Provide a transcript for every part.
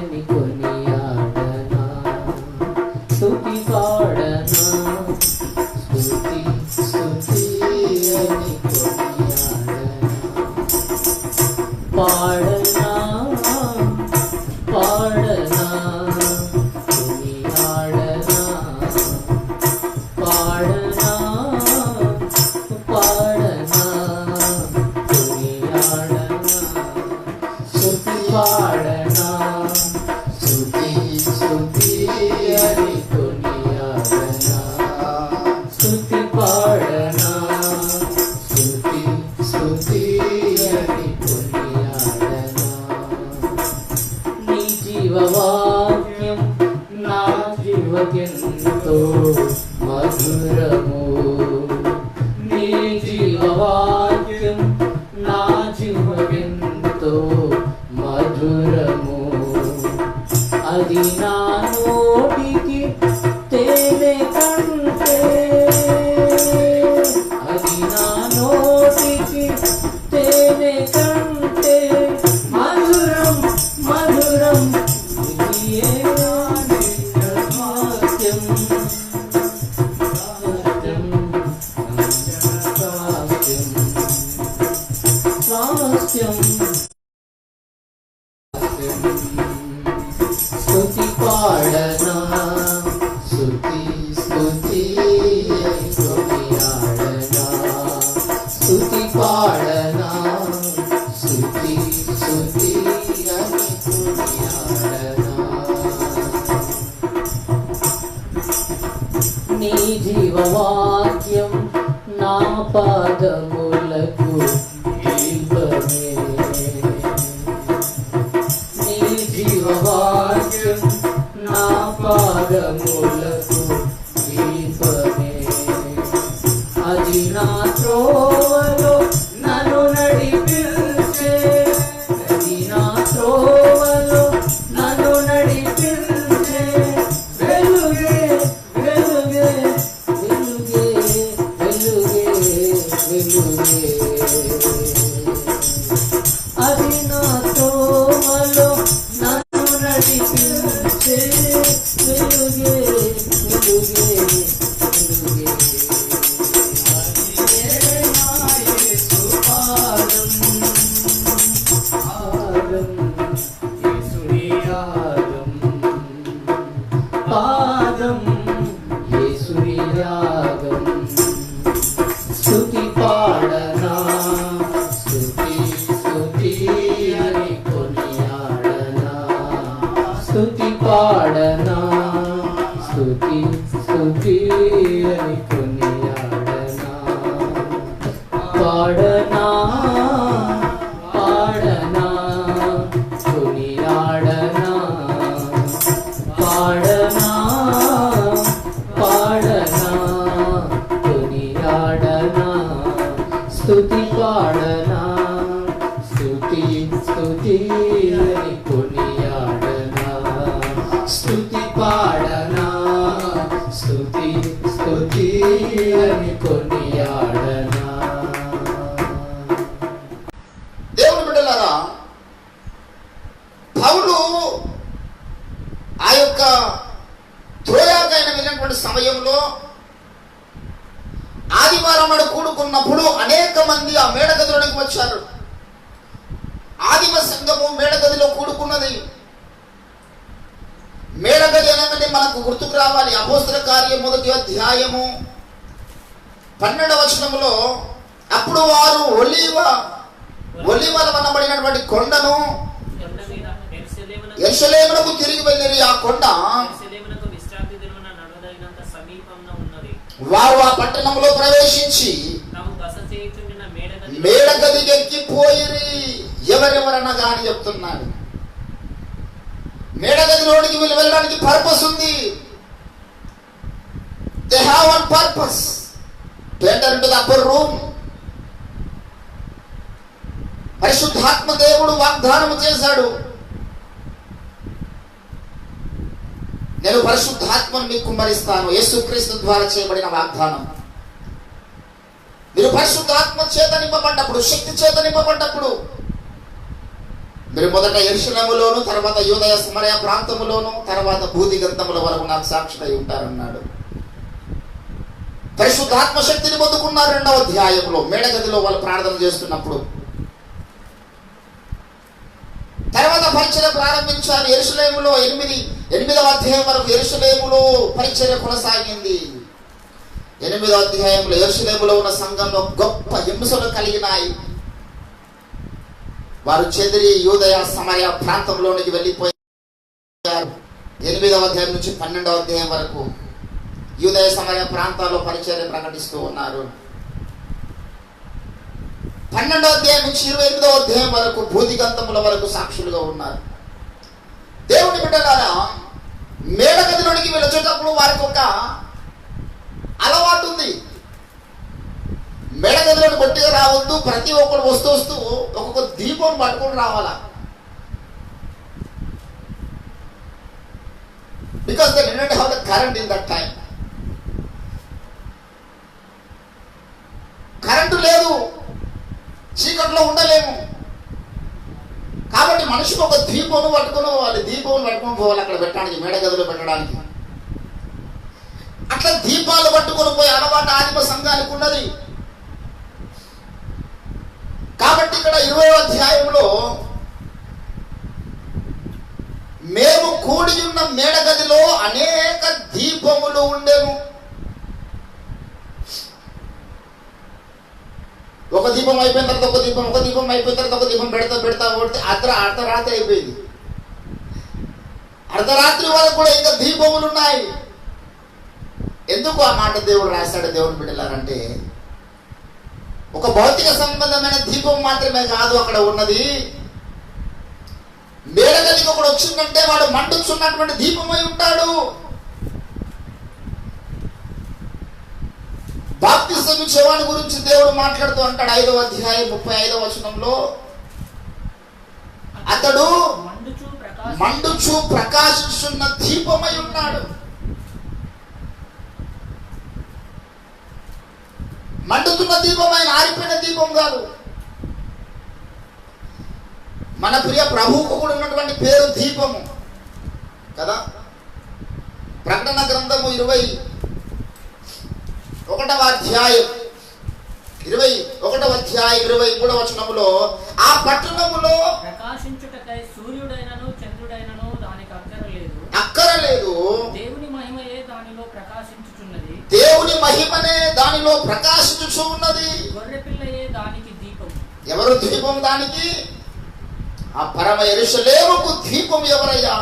following me. జీవవాక్యం నా పాదములకు దీపమే. నీ జీవవాక్యం నా పాదములకు ఉన్నటువంటి సమయంలో ఆదివారం నాడు కూడుకున్నప్పుడు అనేక మంది ఆ మేడగదిలోనికి వచ్చారు. ఆదివ సంఘము మేడగదిలో కూడుకున్నది. మేడగది అనేది మనకు గుర్తుకు రావాలి. అభోస్త్ర కార్యం మొదటి అధ్యాయము పన్నెండవ వచనంలో అప్పుడు వారు ఒలివ ఒలివలు అనబడినటువంటి కొండను ఎరుసలేమునకు తిరిగి వెళ్ళి ఆ కొండ వారు ఆ పట్టణంలో ప్రవేశించి మేడగది గదికి ఎక్కిపోయి ఎవరెవరన్నా అని చెప్తున్నాడు. మేడగది రోడ్డుకి వీళ్ళు వెళ్ళడానికి పర్పస్ ఉంది. They have one purpose to enter into the upper room పరిశుద్ధాత్మ దేవుడు వాగ్దానం చేశాడు. నేను పరిశుద్ధాత్మను మీకు కుమ్మరిస్తాను. యేసుక్రీస్తు ద్వారా చేయబడిన వాగ్దానం. మీరు పరిశుద్ధాత్మ చేత నింపబడ్డప్పుడు శక్తి చేత నింపబడ్డప్పుడు మీరు మొదట యర్శనములోను తర్వాత యోదయ సమరయ ప్రాంతములోను తర్వాత భూతి గ్రంథముల వరకు నాకు సాక్షులై ఉంటారన్నాడు. పరిశుద్ధాత్మ శక్తిని పొందుకున్నారు రెండవ అధ్యాయంలో మేడగదిలో వాళ్ళు ప్రార్థన చేస్తున్నప్పుడు. తర్వాత పరిచయ ప్రారంభించారు. ఎరుసలేములో ఎనిమిది ఎనిమిదవ అధ్యాయం వరకు ఎరుసలేములో పరిచయ కొనసాగింది. ఎనిమిదవ అధ్యాయంలో ఎరుసలేములో ఉన్న సంఘంలో గొప్ప హింసలు కలిగినాయి. వారు చెదిరి యూదయ సమయ ప్రాంతంలోనికి వెళ్ళిపోయారు. ఎనిమిదవ అధ్యాయం నుంచి పన్నెండవ అధ్యాయం వరకు యూదయ సమయ ప్రాంతాల్లో పరిచయం ప్రకటిస్తూ ఉన్నారు. పన్నెండో అధ్యాయం నుంచి ఇరవై ఎనిమిదో అధ్యాయం వరకు భూతిగంతముల వరకు సాక్షులుగా ఉన్నారు. దేవుని బిడ్డలారా మేడగదిలోనికి వెళ్ళొచ్చేటప్పుడు వారికి ఒక అలవాటు ఉంది మేడగదిలోని కొట్టిగా రావద్దు ప్రతి ఒక్కరు వస్తూ వస్తూ ఒక్కొక్క దీపం పట్టుకుని రావాలా? Because they did have the current in that time current లేదు. చీకట్లో ఉండలేము. కాబట్టి మనిషికి ఒక దీపం పట్టుకుని పోవాలి. దీపం పట్టుకొని పోవాలి అక్కడ పెట్టడానికి మేడగదిలో పెట్టడానికి. అట్లా దీపాలు పట్టుకొని పోయి అలవాటు ఆదిమ సంఘానికి ఉన్నది. కాబట్టి ఇక్కడ ఇరవై అధ్యాయంలో మేము కూడి ఉన్న మేడగదిలో అనేక దీపములు ఉండేము ఒక దీపం అయిపోయిన తర్వాత ఒక దీపం ఒక దీపం అయిపోయిన తర్వాత ఒక దీపం పెడతా పెడతా కొడితే అర్ధ అర్ధరాత్రి అయిపోయింది. అర్ధరాత్రి వరకు కూడా ఇంకా దీపములు ఉన్నాయి. ఎందుకు ఆ మాట దేవుడు రాశాడు దేవుని బిడ్డలారంటే ఒక భౌతిక సంబంధమైన దీపం మాత్రమే కాదు అక్కడ ఉన్నది. మేడగదికి ఒకడు వచ్చిందంటే వాడు మండుచున్నటువంటి దీపమై ఉంటాడు. బాప్తిసం ఇచ్చేవాడి గురించి దేవుడు మాట్లాడుతూ అంటాడు ఐదవ అధ్యాయం ముప్పై ఐదవ వచనంలో. అతడు మండుచు ప్రకాశిస్తున్న దీపమై ఉన్నాడు. మండుతున్న దీపం ఆయన ఆరిపోయిన దీపం కాదు. మన ప్రియ ప్రభువుకు కూడా ఉన్నటువంటి పేరు దీపము. కదా? ప్రకటన గ్రంథము ఇరవై ఒకటవ అధ్యాయం ఇరవై ఒకటవ అధ్యాయం ఇరవై మూడవ వచనములో ఆ పట్టణములో ప్రకాశించుటకై సూర్యుడైనను చంద్రుడైనను దానికి అక్కరలేదు. అక్కరలేదు. దేవుని మహిమయే దానిలో ప్రకాశించుచున్నది. దేవుని మహిమనే దానిలో ప్రకాశించుచు ఉన్నది. గొర్రెపిల్లయే దానికి దీపం ఎవరు దీపం దానికి? ఆ పరమ ఎరుషలేముకు దీపం ఎవరయ్యా?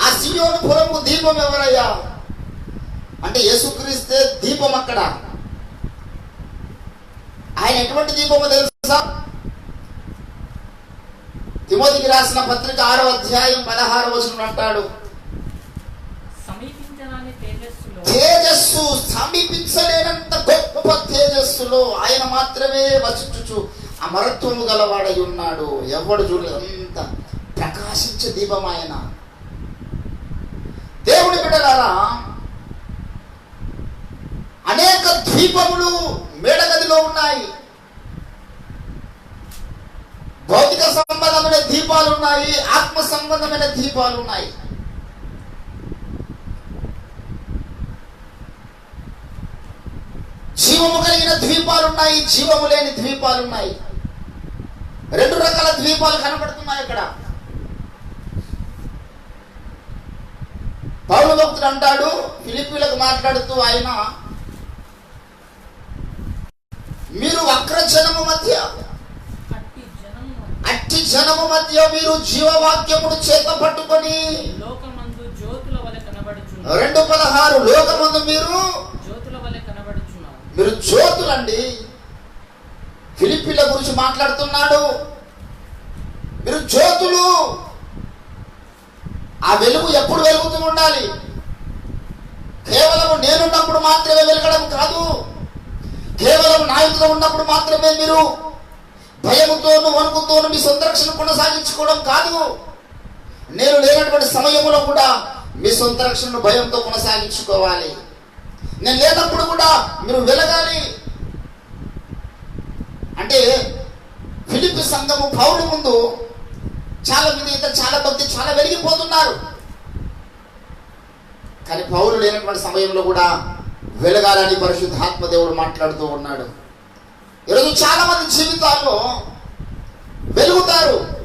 ఆ సియోను పురముకు దీపం ఎవరయ్యా? అంటే యేసుక్రీస్తే దీపం అక్కడ. ఆయన ఎటువంటి దీపమో తెలుసా? తిమోతికి రాసిన పత్రిక ఆరో అధ్యాయం పదహారు వచనం అంటాడు. తేజస్సు సమీపించలేనంత గొప్ప తేజస్సులో ఆయన మాత్రమే వచించుచు అమరత్వము గలవాడై ఉన్నాడు. ఎవడు చూడలేదు? అంత ప్రకాశించే దీపం ఆయన. దేవుని బిడ్డలారా అనేక ద్వీపములు మేడగదిలో ఉన్నాయి. భౌతిక సంబంధమైన దీపాలు ఉన్నాయి ఆత్మ సంబంధమైన దీపాలు ఉన్నాయి. జీవము కలిగిన ద్వీపాలు ఉన్నాయి జీవము లేని ద్వీపాలు ఉన్నాయి. రెండు రకాల ద్వీపాలు కనబడుతున్నాయి ఇక్కడ. పౌరు భక్తుడు అంటాడు ఫిలిపీలకు మాట్లాడుతూ ఆయన మీరు వక్రజనము మధ్య అట్టి జనము మధ్య. మీరు జీవవాక్యమును చేత పట్టుకొని రెండు పదహారు లోకమందు మీరు మీరు జ్యోతులండి. ఫిలిప్పీల గురించి మాట్లాడుతున్నాడు. మీరు జ్యోతులు. ఆ వెలుగు ఎప్పుడు వెలుగుతూ ఉండాలి? కేవలం నేనున్నప్పుడు మాత్రమే వెలగడం కాదు. కేవలం నాయకులు ఉన్నప్పుడు మాత్రమే మీరు భయముతోను వణుకుతోను మీ సొంత రక్షణ కొనసాగించుకోవడం కాదు. నేను లేనటువంటి సమయంలో కూడా మీ సొంత రక్షణను భయంతో కొనసాగించుకోవాలి. నేను లేనప్పుడు కూడా మీరు వెలగాలి. అంటే ఫిలిపి సంఘము పౌరు ముందు చాలా విధేయత చాలా భక్తి చాలా వెలిగిపోతున్నారు. కానీ పౌరు లేనటువంటి సమయంలో కూడా వెలగాలని పరిశుద్ధాత్మ దేవుడు మాట్లాడుతూ ఉన్నాడు. ఈరోజు చాలా మంది జీవితాల్లో వెలుగుతారు.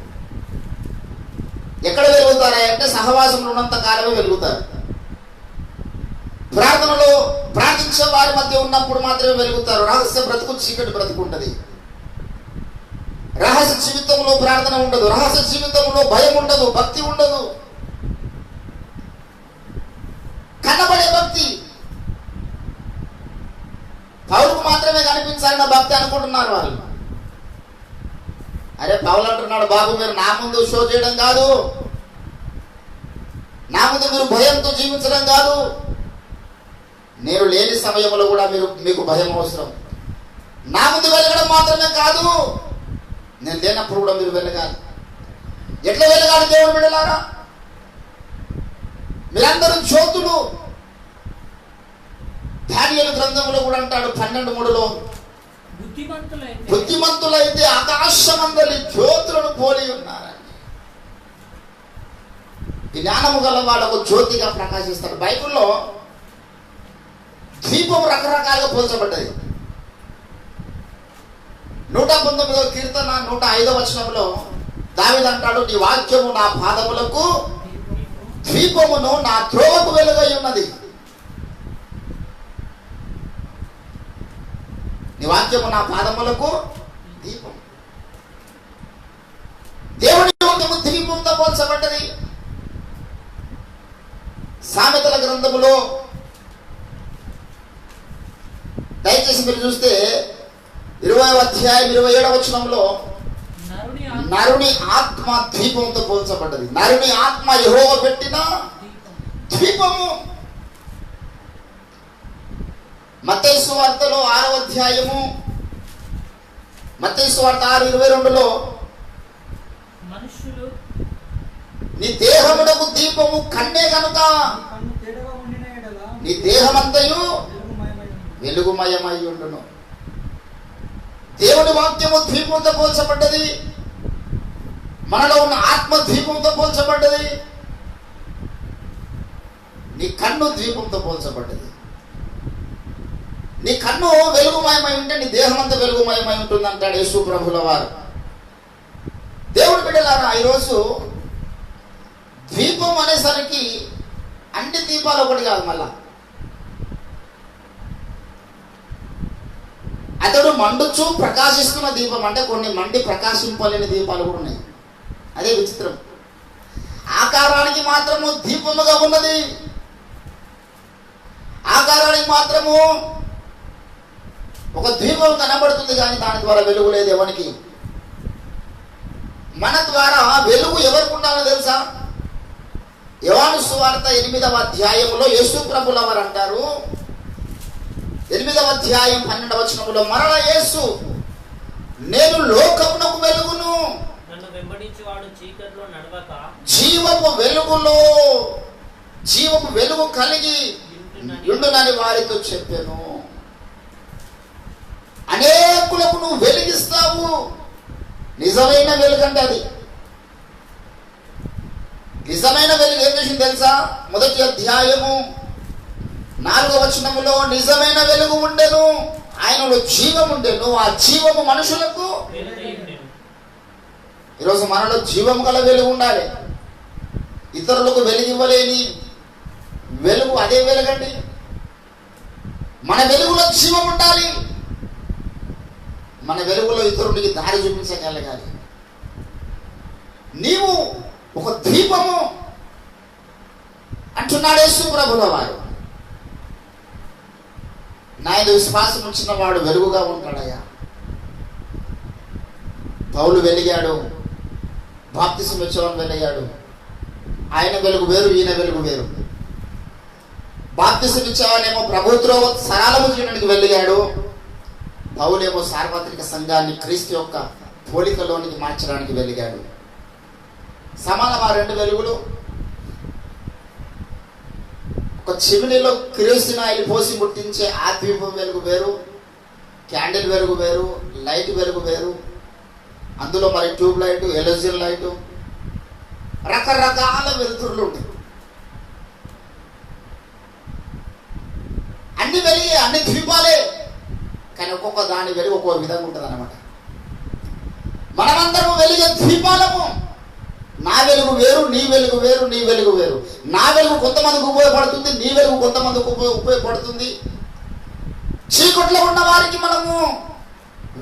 ఎక్కడ వెలుగుతారా అంటే సహవాసంలో ఉన్నంత కాలమే వెలుగుతారు. ప్రార్థనలో ప్రార్థించే వారి మధ్య ఉన్నప్పుడు మాత్రమే వెలుగుతారు. రహస్య బ్రతుకు చీకటి బ్రతుకుంటుంది రహస్య జీవితంలో ప్రార్థన ఉండదు. రహస్య జీవితంలో భయం ఉండదు. భక్తి ఉండదు. కనబడే భక్తి పౌరుకు మాత్రమే కనిపించాలన్న భక్తి అనుకుంటున్నారు వాళ్ళు. అరే పౌలు అంటున్నాడు బాబు మీరు నా ముందు షో చేయడం కాదు. నా ముందు మీరు భయంతో జీవించడం కాదు. నేను లేని సమయంలో కూడా మీరు మీకు భయం అవసరం. నా ముందు వెళ్ళడం మాత్రమే కాదు. నేను లేనప్పుడు కూడా మీరు వెళ్ళగాలి. ఎట్లా వెళ్ళగాలి దేవుడు బిడ్డలారా? మీరందరూ జ్యోతులు. ధాన్యాల గ్రంథంలో కూడా అంటాడు పన్నెండు మూడులో బుద్ధిమంతులైతే బుద్ధిమంతులైతే ఆకాశమందలి జ్యోతులను పోలి ఉన్నారని జ్ఞానము గల వాళ్ళకు జ్యోతిగా ప్రకాశిస్తారు బైబిల్లో దీపం రకరకాలుగా పోల్చబడ్డది. నూట పంతొమ్మిదవ కీర్తన నూట ఐదవ వచనంలో దావిదంటాడు నీ వాక్యము నా పాదములకు దీపమును నా త్రోవకు వెలుగై ఉన్నది. నీ వాక్యము నా పాదములకు దీపం. దేవుని వాక్యము దీపంతో పోల్చబడ్డది సామెతల గ్రంథములో దయచేసి మీరు చూస్తే ఇరవై అధ్యాయం ఇరవై ఏడవ వచనంలో నరుని ఆత్మ దీపంతో పోల్చబడ్డది. నరుని ఆత్మ యెహోవ పెట్టిన దీపం. దీపము. మత్తయి వార్తలో ఆరవ అధ్యాయము. మత్తయి వార్త ఆరు ఇరవై రెండులో మనుషులు నీ దేహమునకు దీపము కన్నే కనుక నీ దేహమంతయు. వెలుగుమయమై ఉండును. దేవుని వాక్యము ద్వీపంతో పోల్చబడ్డది. మనలో ఉన్న ఆత్మ ద్వీపంతో పోల్చబడ్డది. నీ కన్ను ద్వీపంతో పోల్చబడ్డది. నీ కన్ను వెలుగుమయమై ఉంటే నీ దేహం అంతా వెలుగుమయమై ఉంటుంది అంటాడు యేసు ప్రభుల వారు దేవుడు బిడ్డలారా ఈరోజు ద్వీపం అనేసరికి అన్ని దీపాలు ఒకటి కాదు మళ్ళా. అతడు మండుచు ప్రకాశిస్తున్న దీపం అంటే కొన్ని మండి ప్రకాశింపలేని దీపాలు కూడా ఉన్నాయి. అదే విచిత్రం. ఆకారానికి మాత్రము దీపముగా ఉన్నది. ఆకారానికి మాత్రము ఒక దీపం కనబడుతుంది కానీ దాని ద్వారా వెలుగు లేదు ఎవరికి? మన ద్వారా వెలుగు ఎవరికి ఉండాలో తెలుసా? యోహాను సువార్త ఎనిమిదవ అధ్యాయంలో యేసు ప్రభుల వారు అంటారు ఎనిమిదవ అధ్యాయం పన్నెండవ వచనములో మరల యేసు నేను లోకమునకు వెలుగును. జీవపు వెలుగులో జీవపు వెలుగు కలిగి ఉండునని వారితో చెప్పాను. అనేకులకు నువ్వు వెలిగిస్తావు. నిజమైన వెలుగంటే అది. నిజమైన వెలుగు ఏం చేసింది తెలుసా? మొదటి అధ్యాయము నాలుగవ వచనములో నిజమైన వెలుగు ఉండేను ఆయనలో జీవం ఉండేను ఆ జీవము మనుషులకు ఈరోజు మనలో జీవం గల వెలుగు ఉండాలి. ఇతరులకు వెలుగివ్వలేని వెలుగు అదే వెలుగండి. మన వెలుగులో జీవం ఉండాలి. మన వెలుగులో ఇతరుడికి దారి చూపించగలగాలి నీవు ఒక దీపము అంటున్నాడు యేసు ప్రభుల వారు. నాయన విశ్వాసం ఉంచిన వాడు వెలుగుగా ఉంటాడయ్యా. పౌలు వెలిగాడు బాప్తిసం వచ్చేవాడు వెలిగాడు. ఆయన వెలుగు వేరు ఈయన వెలుగు వేరు. బాప్తిసం ఇచ్చేవాడేమో ప్రభుత్వ సరాలము చేయడానికి వెలిగాడు. పౌలేమో సార్వత్రిక సంఘాన్ని క్రీస్తు యొక్క పోలికలోనికి మార్చడానికి వెలిగాడు. సమానం ఆ రెండు వెలుగులు? ఒక చిమినిలో కిరోసిన్ ఆయిల్ పోసి ముట్టించే ఆ వెలుగు వేరు క్యాండిల్ వెలుగు వేరు లైట్ వెలుగు వేరు. అందులో మరి ట్యూబ్ లైట్ ఎలర్జిన్ లైట్ రకరకాల వెలుతురులు ఉంటాయి. అన్ని వెలిగే అన్ని ద్వీపాలే కానీ ఒక్కొక్క దాని వెలుగు ఒక్కొక్క విధంగా ఉంటుంది అనమాట మనమందరం వెలిగే ద్వీపాలము నా వెలుగు వేరు నీ వెలుగు వేరు నీ వెలుగు వేరు. నా వెలుగు కొంతమందికి ఉపయోగపడుతుంది నీ వెలుగు కొంతమందికి ఉపయోగ ఉపయోగపడుతుంది. చీకట్లో ఉన్న వారికి మనము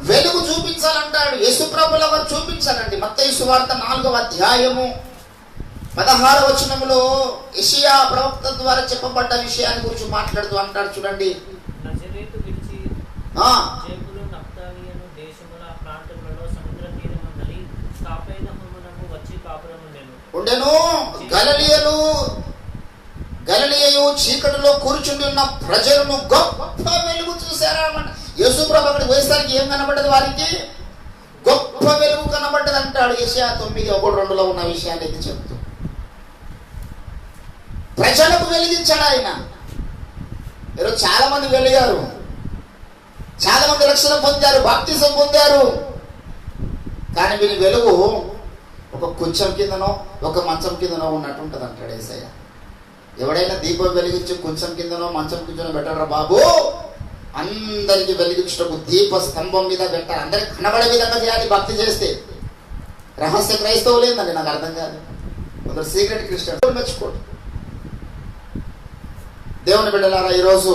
వెలుగు చూపించాలంటాడు. యేసుప్రభుల వారు చూపించాలండి మత్తయి వార్త నాలుగవ అధ్యాయము. పదహార వచనములో ఇషియా ప్రవక్త ద్వారా చెప్పబడ్డ విషయాన్ని గురించి మాట్లాడుతూ అంటాడు చూడండి. ఉండెను. గలలియలు గలలియు చీకటిలో కూర్చుని ఉన్న ప్రజలను గొప్ప వెలుగు చూశారా యేసుప్రభు అక్కడికి పోయేసరికి ఏం కనబడ్డది వారికి? గొప్ప వెలుగు కనబడ్డది అంటాడు. యెషయా తొమ్మిది ఒకటి రెండులో ఉన్న విషయాన్ని ఎత్తి చెప్తూ. ప్రజలకు వెలిగించాడు ఆయన. ఈరోజు చాలా మంది వెలిగారు. చాలా మంది రక్షణ పొందారు భక్తి పొందారు. కానీ వీరి వెలుగు ఒక కొంచెం కిందనో ఒక మంచం కిందనో ఉన్నట్టు ఉంటుంది అంటాడు ఏసయ్య. ఎవడైనా దీపం వెలిగించి కొంచెం కిందనో మంచం కిందనో పెట్టరా బాబు? అందరికి వెలిగించటకు దీప స్తంభం మీద పెట్టాలి. అందరికి కనబడే విధంగా చేయాలి భక్తి చేస్తే. రహస్య క్రైస్తవులు ఏందండి? నాకు అర్థం కాదు. కొందరు సీక్రెట్ క్రిస్టియన్ మెచ్చుకోడు దేవుని బిడ్డలారా ఈరోజు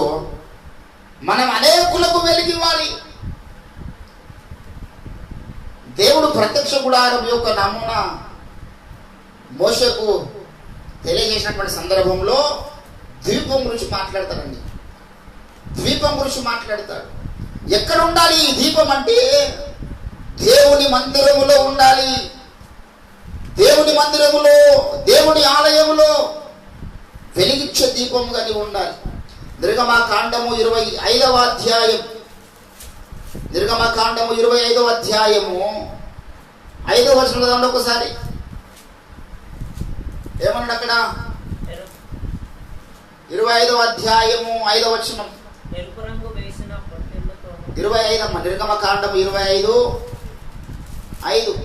మనం అనేకులకు వెలిగివ్వాలి దేవుడు ప్రత్యక్ష గుడారం యొక్క నమూనా మోసకు తెలియజేసినటువంటి సందర్భంలో ద్వీపం గురించి మాట్లాడతారండి. ద్వీపం గురించి మాట్లాడతాడు ఎక్కడ ఉండాలి ఈ దీపం అంటే దేవుని మందిరములో ఉండాలి. దేవుని మందిరములో దేవుని ఆలయములో వెలిగించే దీపం కలిగి ఉండాలి. నిర్గమకాండము ఇరవై ఐదవ అధ్యాయం నిర్గమకాండము ఇరవై ఐదవ అధ్యాయము. ఐదవ వచనం చదవండి ఒకసారి. ఏమన్నాడు అక్కడ? ఇరవై ఐదవ అధ్యాయము ఐదవ వచనం. ఇరవై ఐదు అమ్మ నిర్గమకాండం ఇరవై ఐదు ఐదు.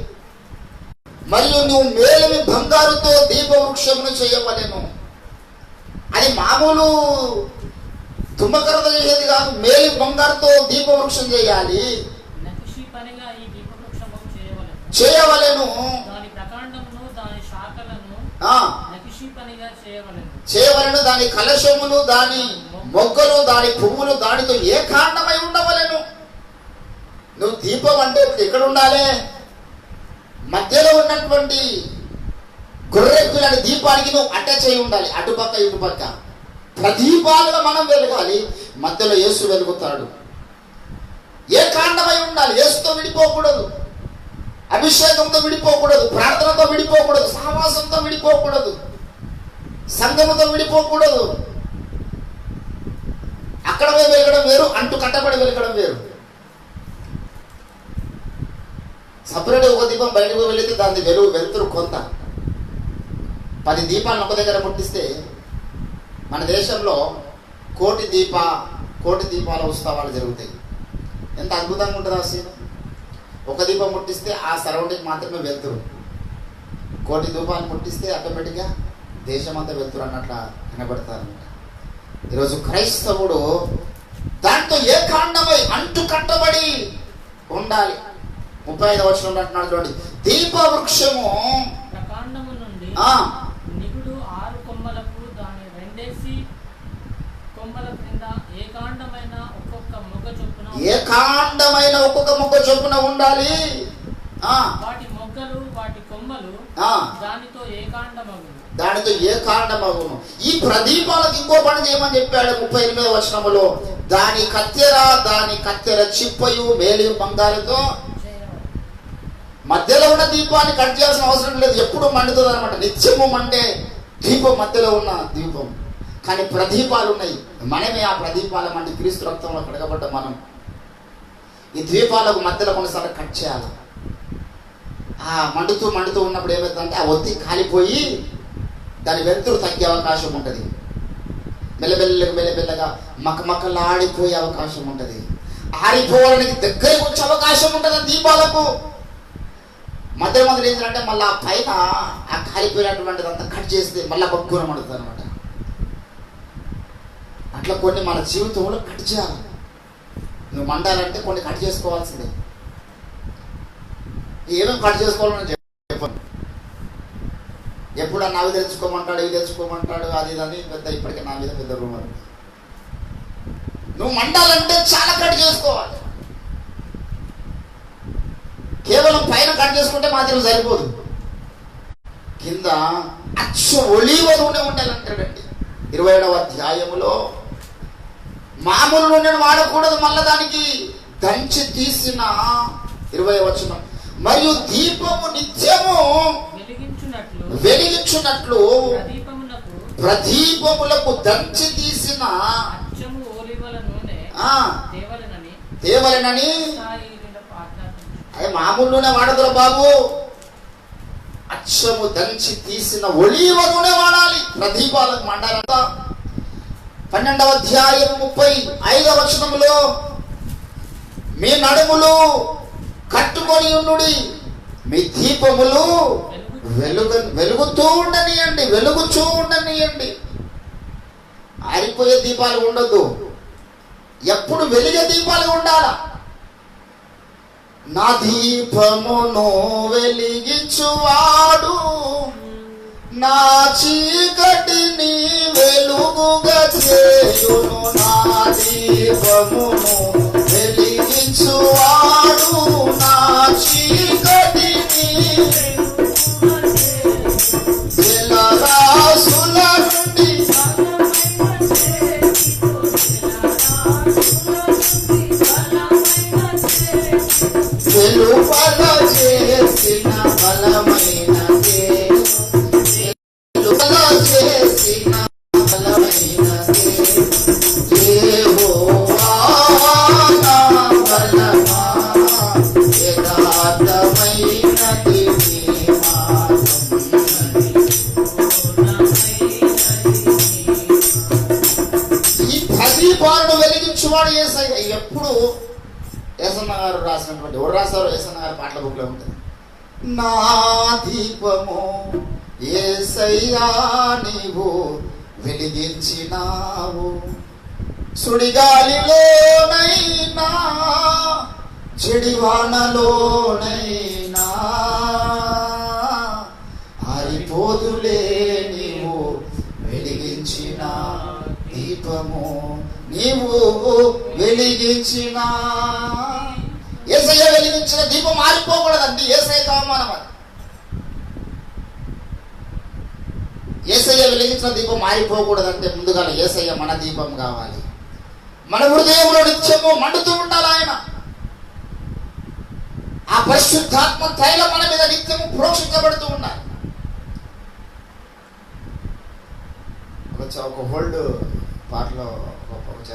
మరియు నువ్వు మేలిమి బంగారుతో దీపవృక్షమును చేయవలెను. అది మామూలు తుమ్మకరత చేసేది కాదు మేలి బంగారుతో దీపవృక్షం చేయాలి. చేయవలెను. చేయవలెను. దాని కలశములు దాని మొగ్గలు దాని పువ్వులు దానితో ఏ కారణమై ఉండవలెను? నువ్వు దీపం అంటే ఇప్పుడు ఎక్కడ ఉండాలి? మధ్యలో ఉన్నటువంటి గొర్రెక్కుల దీపానికి నువ్వు అటాచ్ అయి ఉండాలి. అటుపక్క ఇటుపక్క. ప్రదీపాలుగా మనం వెలగాలి మధ్యలో యేసు వెలుగుతాడు. ఏ కారణమై ఉండాలి? యేసుతో విడిపోకూడదు. అభిషేకంతో విడిపోకూడదు. ప్రార్థనతో విడిపోకూడదు. సహవాసంతో విడిపోకూడదు. సంఘముతో విడిపోకూడదు. అక్కడ పోయి వెలగడం వేరు అంటూ కట్టబడి వెలగడం వేరు. సపరేట్ ఒక దీపం బయటకు పోయి వెళితే దాని వెలుగు వెలుతురు కొంత. పది దీపాలను ఒక దగ్గర ముట్టిస్తే మన దేశంలో కోటి దీప కోటి దీపాల ఉత్సవాలు జరుగుతాయి. ఎంత అద్భుతంగా ఉంటుంది ఆ సీన్. ఒక దీపం ముట్టిస్తే ఆ సరౌండింగ్ మాత్రమే వెళ్తురు. కోటి దీపాలు ముట్టిస్తే ఆటోమేటిక్గా దేశమంతా వెళ్తురు అన్నట్ల కనబడతారు ఈరోజు క్రైస్తవుడు దాంతో ఏ కాండమై అంటు కట్టబడి ఉండాలి. ముప్పై ఐదు వచ్చిన అంటున్నాడు చూడండి. దీప వృక్షము ప్రకాండము నుండి ఆ, నిగుడు ఆరు కొమ్మలకు దాని రెండేసి కొమ్మల క్రింద ఏకాండమైన ఒక్కొక్క మొగ్గ చొప్పున ఏ కాండమైన ఒక్కొక్క మొక్క చొప్పున ఉండాలి. వాటి మొగ్గలు వాటి కొమ్మలు దానితో ఏకాండమగును. దానితో ఏ కాండమగును ఈ ప్రదీపాలకు ఇంకో పని చేయమని చెప్పాడు ముప్పై ఎనిమిది వచనములో. దాని కత్తెర దాని కత్తెర చిప్పయు మేలి బంగారుతో. మధ్యలో ఉన్న దీపాన్ని కట్ చేయాల్సిన అవసరం లేదు. ఎప్పుడు మండుతుంది అనమాట నిత్యము మండే దీపం మధ్యలో ఉన్న దీపం. కానీ ప్రదీపాలు ఉన్నాయి. మనమే ఆ ప్రదీపాల మండి క్రీస్తు రక్తంలో కడగబడ్డ మనం. ఈ ద్వీపాలకు మధ్యలో కొన్నిసార్లు కట్ చేయాలి. ఆ మండుతూ మండుతూ ఉన్నప్పుడు ఏమవుతుందంటే ఆ ఒత్తి కాలిపోయి దాని వెలుతురు తగ్గే అవకాశం ఉంటుంది. మెల్లమెల్లగా మెల్లమెల్లగా మకమకలాడిపోయే అవకాశం ఉంటుంది. ఆరిపోవడానికి దగ్గరికి వచ్చే అవకాశం ఉంటుంది దీపాలకు మధ్య మధ్యలో ఏంటంటే మళ్ళీ ఆ పైన ఆ కాలిపోయినటువంటిది అంతా కట్ చేస్తే మళ్ళీ బగ్గురం పడుతుంది అనమాట అట్లా కొన్ని మన జీవితంలో కట్ చేయాలి. నువ్వు మండాలంటే కొన్ని కట్ చేసుకోవాల్సిందే. ఏమేమి కట్ చేసుకోవాలని చెప్పండి ఎప్పుడన్నా ఎప్పుడు అవి తెచ్చుకోమంటాడు ఇవి తెచ్చుకోమంటాడు అది ఇది అని పెద్ద ఇప్పటికే నా మీద పెద్ద రూమర్ నువ్వు మండాలంటే చాలా కట్ చేసుకోవాలి. కేవలం పైన కట్ చేసుకుంటే మాత్రం సరిపోదు. కింద అచ్చ ఒలీవ నూనె ఉండాలంటాడండి ఇరవై ఏడవ అధ్యాయములో మామూలు నూనెను వాడకూడదు మళ్ళా దానికి దంచి తీసిన ఇరవై వచనం. మరియు దీపము నిత్యము వెలిగించున్నట్లు ప్రదీపములకు దంచి తీసిన నూనె దేవలనని అదే మామూలునే వాడదురా బాబు. అచ్చము దంచి తీసిన ఒలీవ నూనె వాడాలి. ప్రదీపాలకు మండాలంట పన్నెండవ అధ్యాయం ముప్పై ఐదవ వచనంలో మీ నడుములు కట్టుకొని ఉండుడి మీ దీపములు వెలుగు వెలుగుతూ ఉండనియండి వెలుగుచూ ఉండనియండి ఆరిపోయే దీపాలు ఉండొద్దు. ఎప్పుడు వెలిగే దీపాలు ఉండాలా? నా దీపమును వెలిగించువాడు నా చీకటిని వెలుగుగా చేయును నా దీపమును వెలిగించువాడు. నా చీకటిని జలరాశుల నుండి వెలుపల చేసిన వెలిగించువాడు ఏసయ్య. ఎప్పుడు ఏసన్న గారు రాసినటువంటి ఎవరు రాశారో ఏసన్న గారి పాటల బుక్లో ఉంటుంది. నా దీపము ఏసయ్యా నీవు వెలిగించినావు. సుడిగాలిలోనైనా చెడివానలోనైనా. ఆరిపోదులే నీవు వెలిగించిన దీపము. నీవు వెలిగించిన. ఏసయ్య వెలిగించిన దీపం ఆరిపోకూడదండి. ఏసయ్య కామానం ఏసయ్య వెలిగించిన దీపం మారిపోకూడదంటే ముందుగా ఏసయ్య మన దీపం కావాలి. మన హృదయంలో నిత్యము మండుతూ ఉండాలి ఆయన. ఆ పరిశుద్ధాత్మ తైల మన మీద నిత్యము ప్రోక్షించబడుతూ ఉండాలి. ఒక హోల్డ్ పాటలో ఒక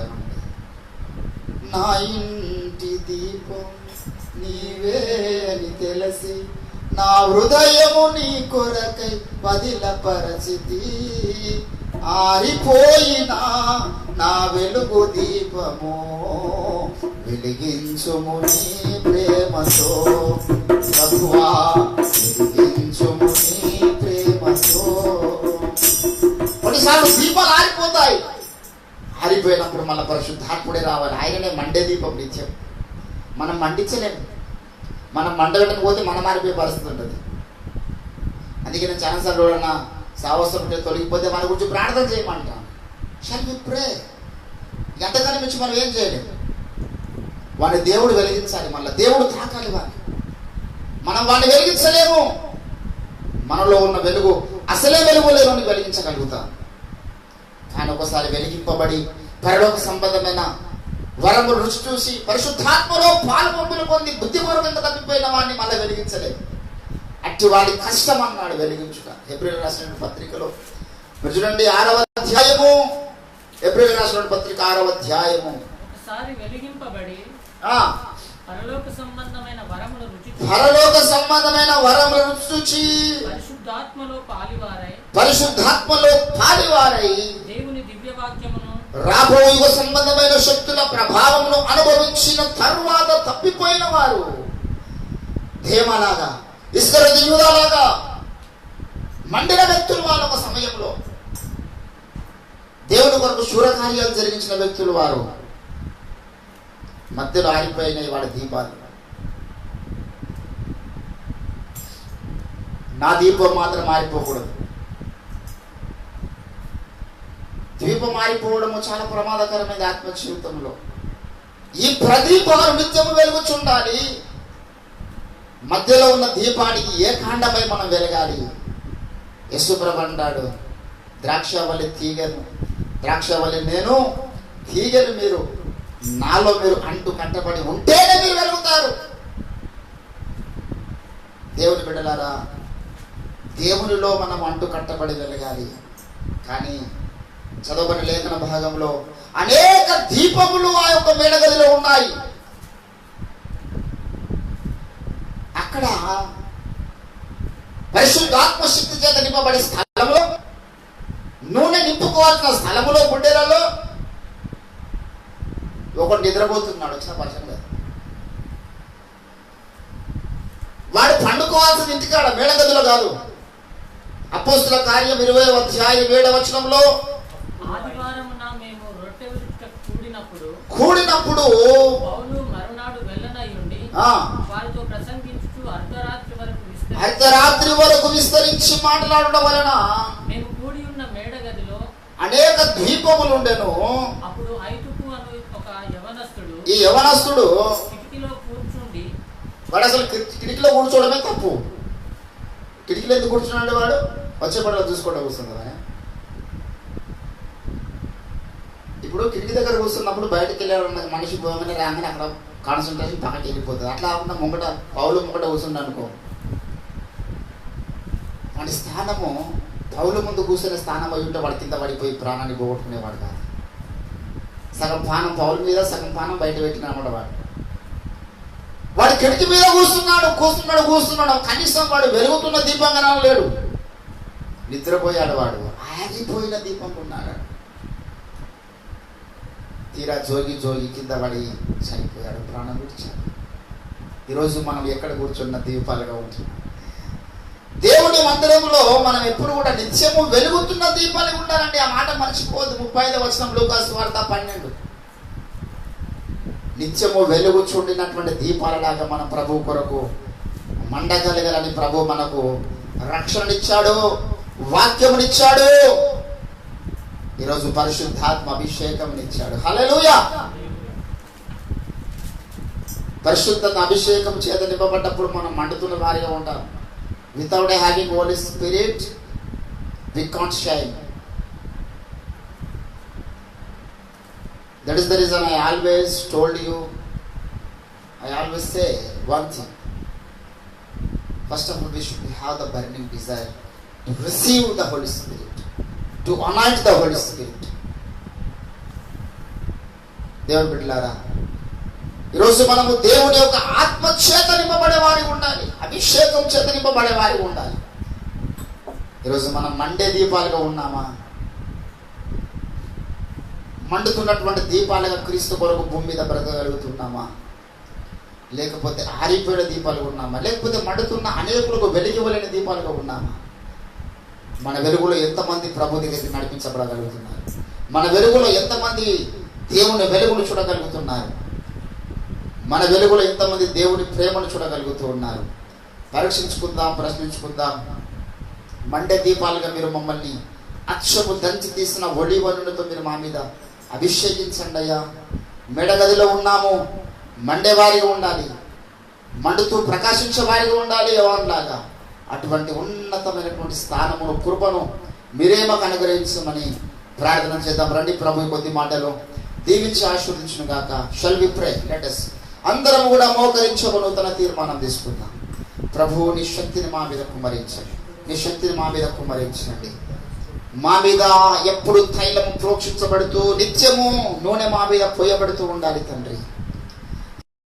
నా ఇంటి దీపం నీవే అని తెలిసి నా హృదయము నీ కొరకై వదిల పరిస్థితి. ఆరిపోయినా నా వెలుగు దీపము వెలిగించుము నీ ప్రేమతో. ప్రభువా వెలిగించుము నీ ప్రేమతో. కొన్నిసార్లు దీపాలు ఆరిపోతాయి. ఆరిపోయినప్పుడు మన పరిశుద్ధాత్ముడే రావాలి. ఆయననే మండే దీపం నిత్యం. మనం మండించలేము. మనం మండగట్టని పోతే మనం మారిపోయే పరిస్థితి ఉంటుంది అందుకే నేను చాలాసార్లు ఎవరన్నా సావసం ఉంటే తొలగిపోతే మన గురించి ప్రార్థన చేయమంటాను షల్ వి ప్రే ఎంతకాలం నుంచి మనం ఏం చేయలేము. వాడిని దేవుడు వెలిగించాలి మళ్ళీ. దేవుడు తాకాలి వాడిని. మనం వాడిని వెలిగించలేము. మనలో ఉన్న వెలుగు అసలే వెలుగు లేని వెలిగించగలుగుతాం. కానీ ఒకసారి వెలిగింపబడి పరలోక సంబంధమైన వరము రుచి చూసి పరిశుద్ధాత్మలో పాలు పంపులు పొంది బుద్ధిపూర్వకంగా తప్పిపోయిన వాడిని మళ్ళీ వెలిగించలేదు. అట్టి వాడి కష్టం అన్నాడు వెలిగించుట. ఏప్రిల్ రాసిన పత్రికలో. మీరు చూడండి ఆరవ అధ్యాయము. ఏప్రిల్ రాసిన పత్రిక ఆరవ అధ్యాయము. ఒకసారి వెలిగింపబడి ఆ. పరలోక సంబంధమైన వరములు రుచి చూచి పరలోక సంబంధమైన వరములు రుచి చూచి పరిశుద్ధాత్మలో పాలివారై పరిశుద్ధాత్మలో పాలివారై దేవుని దివ్య వాక్యమును రాబో యుగ సంబంధమైన శక్తుల ప్రభావంను అనుభవించిన తర్వాత తప్పిపోయిన వారు. ధేమలాగా ఇస్కరది యూదాలాగా మండిన వ్యక్తులు వారు ఒక సమయంలో. దేవుని కొరకు శూరకార్యాలు జరిగించిన వ్యక్తులు వారు. మధ్యలో ఆరిపోయినాయి వాడి దీపాలు. నా దీపం మాత్రం ఆగిపోకూడదు ద్వీపం మారిపోవడము చాలా ప్రమాదకరమైన ఆత్మ జీవితంలో ఈ ప్రదీపాలు నిత్యము వెలుగుచుండాలి. మధ్యలో ఉన్న దీపానికి ఏ కాండమై మనం వెలగాలి? యశుప్రభ అంటాడు ద్రాక్షవల్లి తీగను. ద్రాక్షవల్లి నేను తీగను మీరు. నాలో మీరు అంటు కట్టబడి ఉంటేనే మీరు వెలుగుతారు. దేవుని బిడ్డలారా దేవునిలో మనం అంటు కట్టబడి వెలగాలి. కానీ చదవబడిన లేఖన భాగంలో అనేక దీపములు ఆ యొక్క మేడగదిలో ఉన్నాయి. అక్కడ పరిశుద్ధాత్మ శక్తి చేత నింపబడే స్థలంలో నూనె నింపుకోవాల్సిన స్థలములో గుండెలలో ఒకడు నిద్రపోతున్నాడు. వచ్చిన పర్సన్ గారు వాడు పండుకోవాల్సిన ఇంటికాడ మేడగదిలో కాదు. అపోస్తుల కార్యం ఇరవై అధ్యాయం ఏడవ వచనంలో ఆదివారమున మేము రొట్టె విరుచుట కూడినప్పుడు అర్ధరాత్రి వరకు విస్తరించి. మాట్లాడడం వలన మేము కూడి ఉన్న మేడగదిలో అనేక ద్వీపములు ఉండెను అప్పుడు ఐతుకు అను ఒక యవనస్తుడు ఈ యవనస్తుడు వాడు అసలు కిటికీలో కూర్చోవడమే తప్పు. కిటికీలో ఎందుకు కూర్చున్నాడు వాడు? వచ్చే పడవ చూసుకోవడం కూర్చుంది కదా. ఇప్పుడు కిటికీ దగ్గర కూర్చున్నప్పుడు బయటకు వెళ్ళాలన్న మనిషి పోగానే రాగానే అక్కడ కాన్సన్ట్రేషన్ పక్కకి వెళ్ళిపోతుంది. అట్లా కాకుండా ముంగట పౌలు ముంగట కూర్చుండు అనుకో. వాడి స్థానము పౌలు ముందు కూర్చునే స్థానం అయి ఉంటే వాడి కింద పడిపోయి ప్రాణాన్ని పోగొట్టుకునేవాడు కాదు. సగం పానం పౌలు మీద సగం పానం బయట పెట్టినమాట వాడు. వాడు కిటికీ మీద కూర్చున్నాడు కూర్చున్నాడు కూర్చున్నాడు. కనీసం వాడు వెలుగుతున్న దీపంగా లేడు. నిద్రపోయాడు వాడు. ఆగిపోయిన దీపం ఉన్నాడు తీరా జోగి జోగి కింద పడి చనిపోయాడు ప్రాణం విడిచాడు. ఈరోజు మనం ఎక్కడ కూర్చున్న దీపాలుగా ఉంటున్నాం. దేవుని మందిరంలో మనం ఎప్పుడు కూడా నిత్యము వెలుగుతున్న దీపాలు ఉండాలండి ఆ మాట మర్చిపోదు ముప్పై ఐదు వచ్చిన లూకాసు వార్త పన్నెండు. నిత్యము వెలుగు చూడినటువంటి దీపాలలాగా మన ప్రభు కొరకు మండగలగాలని ప్రభు మనకు రక్షణనిచ్చాడు వాక్యమునిచ్చాడు. ఈరోజు పరిశుద్ధాత్మ అభిషేకం ఇచ్చాడు హల్లెలూయా పరిశుద్ధత అభిషేకం చేత నింపబడ్డప్పుడు మనం మండుతున్న వారిగా ఉంటాం without having Holy Spirit we can't shine That is the reason I always told you, I always say one thing. First of all, we should have the burning desire to receive the Holy Spirit, to anoint the Holy Spirit దేవుని బిడ్డలారా ఈరోజు మనము దేవుని యొక్క ఆత్మ చేత నింపబడేవారి ఉండాలి అభిషేకం చేత నింపబడేవారి ఉండాలి. ఈరోజు మనం మండే దీపాలుగా ఉన్నామా? మండుతున్నటువంటి దీపాలుగా క్రీస్తు కొరకు భూమి మీద బ్రతకగలుగుతున్నామా? లేకపోతే ఆరిపోయిన దీపాలుగా ఉన్నామా? లేకపోతే మండుతున్న అనేకులకు వెలిగివ్వలేని దీపాలుగా ఉన్నామా? మన వెలుగులో ఎంతమంది ప్రభు దగ్గరికి నడిపించబడగలుగుతున్నారు? మన వెలుగులో ఎంతమంది దేవుని వెలుగును చూడగలుగుతున్నారు? మన వెలుగులో ఎంతమంది దేవుని ప్రేమను చూడగలుగుతూ ఉన్నారు? పరీక్షించుకుందాం ప్రశ్నించుకుందాం. మండే దీపాలుగా మీరు మమ్మల్ని అక్షము దంచి తీసిన ఒడి వనులతో మీరు మా మీద అభిషేకించండి అయ్యా. మెడగదిలో ఉన్నాము. మండేవారిగా ఉండాలి. మండుతూ ప్రకాశించే వారిగా ఉండాలి ఎవరిలాగా అటువంటి ఉన్నతమైనటువంటి స్థానమును కృపను మీరే మాకు అనుగ్రహించమని ప్రార్థన చేద్దాం. రండి ప్రభు కొద్ది మాటలు దీవించి ఆశీర్వదించును గాక. షల్ వి ప్రే లెటస్ అందరం కూడా మోకరించక తన తీర్మానం తీసుకుందాం. ప్రభువు నీ శక్తిని మా మీద కుమరించండి నీ శక్తిని మా మీద కుమరించండి మా మీద ఎప్పుడు తైలము ప్రోక్షించబడుతూ నిత్యము నూనె మా మీద పోయబడుతూ ఉండాలి తండ్రి.